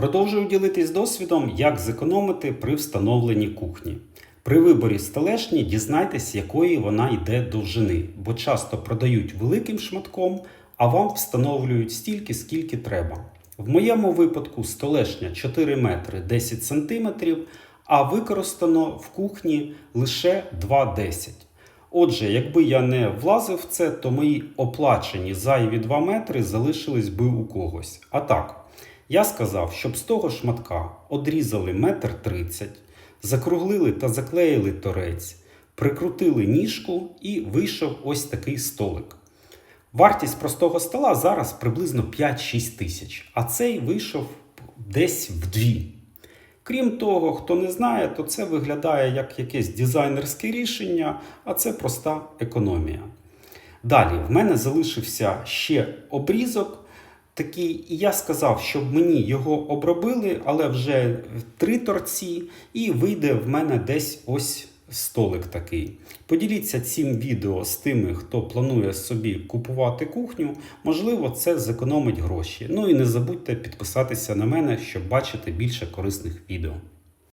Продовжую ділитись досвідом, як зекономити при встановленні кухні. При виборі столешні дізнайтесь, якої вона йде довжини, бо часто продають великим шматком, а вам встановлюють стільки, скільки треба. В моєму випадку столешня 4 метри 10 сантиметрів, а використано в кухні лише 2,10. Отже, якби я не влазив в це, то мої оплачені зайві 2 метри залишились би у когось. А так, я сказав, щоб з того шматка одрізали метр тридцять, закруглили та заклеїли торець, прикрутили ніжку і вийшов ось такий столик. Вартість простого стола зараз приблизно 5-6 тисяч, а цей вийшов десь вдві. Крім того, хто не знає, то це виглядає як якесь дизайнерське рішення, а це проста економія. Далі, в мене залишився ще обрізок такий, і я сказав, щоб мені його обробили, але вже три торці, і вийде в мене десь ось столик такий. Поділіться цим відео з тими, хто планує собі купувати кухню. Можливо, це зекономить гроші. Ну і не забудьте підписатися на мене, щоб бачити більше корисних відео.